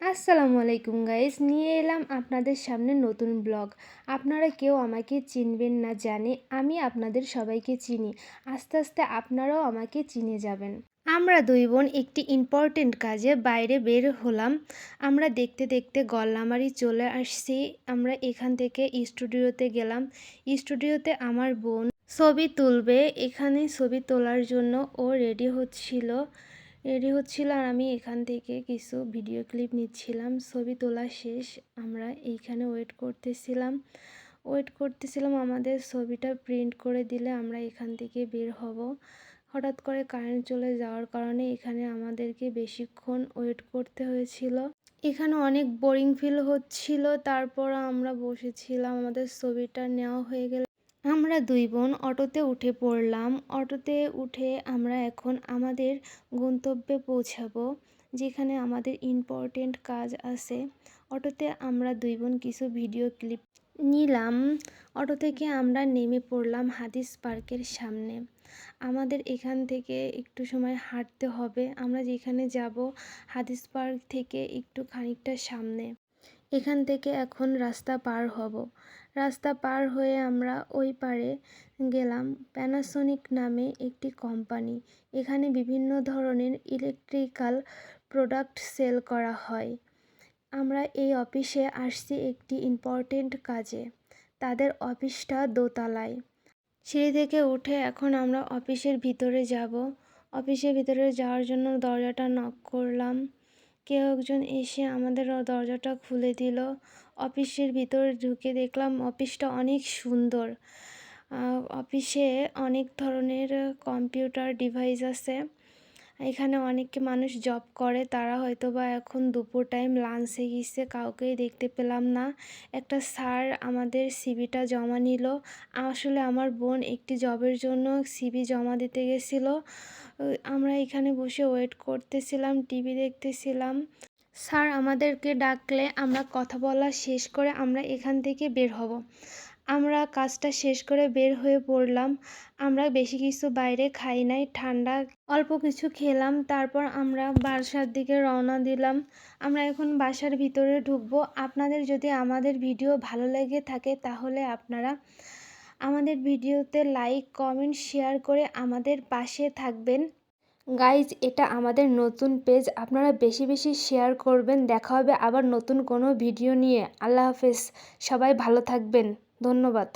আসসালামু আলাইকুম গাইজ নিয়ে এলাম আপনাদের সামনে নতুন ব্লগ। আপনারা কেউ আমাকে চিনবেন না জানে, আমি আপনাদের সবাইকে চিনি। আস্তে আস্তে আপনারাও আমাকে চিনে যাবেন। আমরা দুই বোন একটি ইম্পর্টেন্ট কাজে বাইরে বের হলাম। আমরা দেখতে দেখতে গল্লামারি চলে আসছি। আমরা এখান থেকে স্টুডিওতে গেলাম। স্টুডিওতে আমার বোন ছবি তুলবে। এখানে ছবি তোলার জন্য ও রেডি হচ্ছিল। রেডি হচ্ছিল আর আমি এখান থেকে কিছু ভিডিও ক্লিপ নিচ্ছিলাম। ছবি তোলা শেষ, আমরা এইখানে ওয়েট করতেছিলাম। ওয়েট করতেছিলাম আমাদের ছবিটা প্রিন্ট করে দিলে আমরা এখান থেকে বের হব। হঠাৎ করে কারেন্ট চলে যাওয়ার কারণে এখানে আমাদেরকে বেশিক্ষণ ওয়েট করতে হয়েছিল। এখানে অনেক বোরিং ফিল হচ্ছিল তারপর আমরা বসেছিলাম, আমাদের ছবিটা নেওয়া হয়ে গেলে। আমরা দুই বোন অটোতে উঠে পড়লাম। অটোতে উঠে আমরা এখন আমাদের গন্তব্যে পৌঁছাবো, যেখানে আমাদের ইম্পর্টেন্ট কাজ আছে। অটোতে আমরা দুই বোন কিছু ভিডিও ক্লিপ নিলাম। অটো থেকে আমরা নেমে পড়লাম হাদিস পার্কের সামনে। আমাদের এখান থেকে একটু সময় হাঁটতে হবে। আমরা যেখানে যাব হাদিস পার্ক থেকে একটু খানিকটা সামনে। এখান থেকে এখন রাস্তা পার হব। রাস্তা পার হয়ে আমরা ওই পারে গেলাম প্যানাসোনিক নামে একটি কোম্পানি এখানে বিভিন্ন ধরনের ইলেকট্রিক্যাল প্রোডাক্ট সেল করা হয়। আমরা এই অফিসে আসছি একটি ইম্পর্টেন্ট কাজে। তাদের অফিসটা দোতলায়। সিঁড়ি থেকে উঠে এখন আমরা অফিসের ভিতরে যাব। অফিসের ভিতরে যাওয়ার জন্য দরজাটা নক করলাম। কেউ একজন এসে আমাদের দরজাটা খুলে দিল। অফিসের ভিতরে ঢুকে দেখলাম অফিসটা অনেক সুন্দর। অফিসে অনেক ধরনের কম্পিউটার ডিভাইস আছে। এখানে অনেকে মানুষ জব করে, তারা হয়তো বা এখন দুপুর টাইম লাঞ্চে গিয়েছে, কাউকেই দেখতে পেলাম না। একটা স্যার আমাদের সিবিটা জমা নিল। আসলে আমার বোন একটি জবের জন্য সিবি জমা দিতে গেছিল। আমরা এখানে বসে ওয়েট করতেছিলাম টিভি দেখতেছিলাম। স্যার আমাদেরকে ডাকলে আমরা কথা বলা শেষ করে আমরা এখান থেকে বের হব। আমরা কাজটা শেষ করে বের হয়ে পড়লাম। আমরা বেশি কিছু বাইরে খাই নাই, ঠান্ডা অল্প কিছু খেলাম, তারপর আমরা বাসার দিকে রওনা দিলাম। আমরা এখন বাসার ভিতরে ঢুকবো। আপনাদের যদি আমাদের ভিডিও ভালো লেগে থাকে তাহলে আপনারা আমাদের ভিডিওতে লাইক, কমেন্ট, শেয়ার করে আমাদের পাশে থাকবেন। গাইজ, এটা আমাদের নতুন পেজ। আপনারা বেশি বেশি শেয়ার করবেন। দেখা হবে আবার নতুন কোনো ভিডিও নিয়ে। আল্লাহ হাফেজ। সবাই ভালো থাকবেন। ধন্যবাদ।